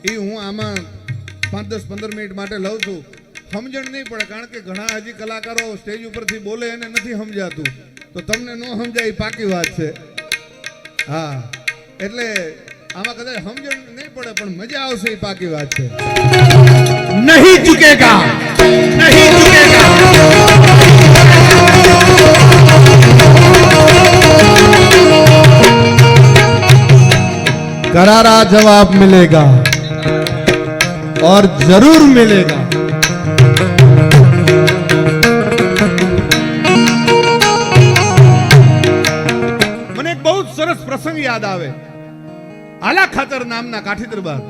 એ હું આમાં પાંચ દસ પંદર મિનિટ માટે લઉં છું સમજણ નહીં પડે કારણ કે ઘણા હજી કલાકારો સ્ટેજ ઉપરથી બોલે એને નથી સમજાતું તો તમને ન સમજાય એ પાકી વાત છે હા એટલે આમાં કદાચ સમજણ નહીં પડે પણ મજા આવશે એ પાકી વાત છે नहीं झुकेगा नहीं झुकेगा करारा जवाब मिलेगा और जरूर मिलेगा મને એક બહુ જ સરસ પ્રસંગ યાદ આવે આલા ખાતર નામના કાઠી દરબાર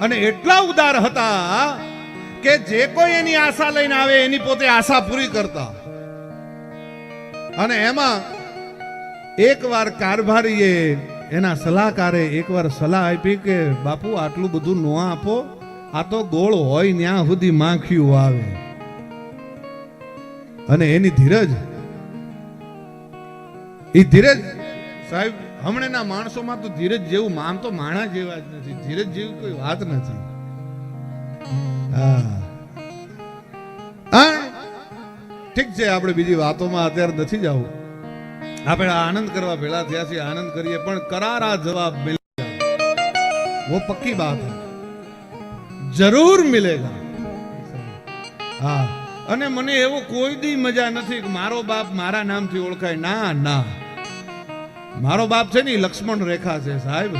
અને એટલા ઉદાર હતા કે જે કોઈ એની આશા લઈને આવે એની પોતે આશા પૂરી કરતા અને એમાં એકવાર કારભારીએ એના સલાહકારે એકવાર સલાહ આપી કે, બાપુ, આટલું બધું ન આપો. આ તો ગોળ હોય ત્યાં સુધી માખ્યું આવે. અને એની ધીરજ એ ધીરજ, સાહેબ, હમણાંના માણસોમાં તો ધીરજ જેવું, આમ તો માણા જેવા જ નથી. ધીરજ જેવી કોઈ વાત નથી. ઠીક છે, આપણે બીજી વાતોમાં અત્યારે નથી જવું. આપણે આનંદ કરવા ભેળા થયા છીએ, આનંદ કરીએ, પણ કરારા જવાબ મિલેગા. વો પક્કી બાત જરૂર મિલેગા. હા, અને મને એવો કોઈ દી મજા નથી કે મારો બાપ મારા નામથી ઓળખાય. ના ના. મારો બાપ છે ને લક્ષ્મણ રેખા છે, સાહેબ.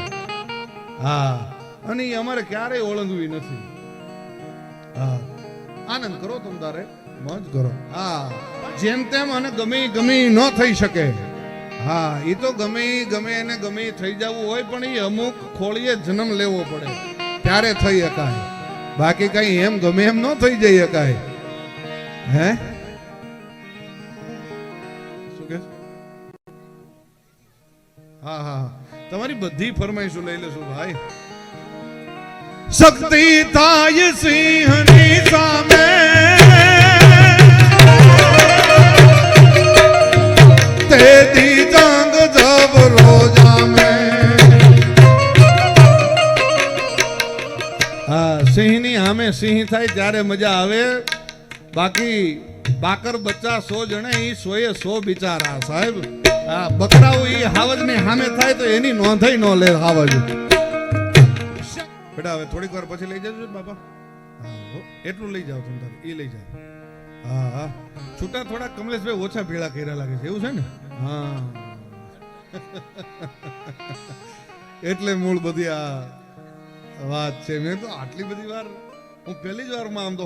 હા, અને એ અમારે ક્યારેય ઓળંગવી નથી. હા. આનંદ કરો તમ તારે મોજ કરો. હા. જેમ તેમ અને ગમે ગમે ન થઈ શકે. હા એ તો ગમે ગમે એને ગમે થઈ જવું હોય, પણ એ અમુક ખોળીએ જન્મ લેવો પડે. ત્યારે થઈ શકાય. બાકી કઈ એમ ગમે એમ ન થઈ જઈ શકાય. હે. તમારી બધી ફરમાઈશો લઈ લેશું ભાઈ. શક્તિ થાય સિંહની સામે. તેથી જબરો જામે હા સિંહની સામે સિંહ થાય ત્યારે મજા આવે બાકી બાકર બચ્ચા સો જણે ઈ સોએ સો બિચારા સાહેબ હા બકરાઓ ઈ હાવજની સામે થાય તો એની નોંધાઈ ન લે હાવજ બેટા હવે થોડીક વાર પછી લઈ જજો બાપા. હા એટલું લઈ જાઓ તમે તારે એ લઈ જાઓ. હા હા. છૂટા થોડા કમલેશભાઈ ઓછા ભેળા કર્યા લાગે છે એવું છે ને? હા. એટલે મૂળ બધી આ વાત છે. મેં તો આટલી બધી વાર હું પહેલી જ વારમાં આમ તો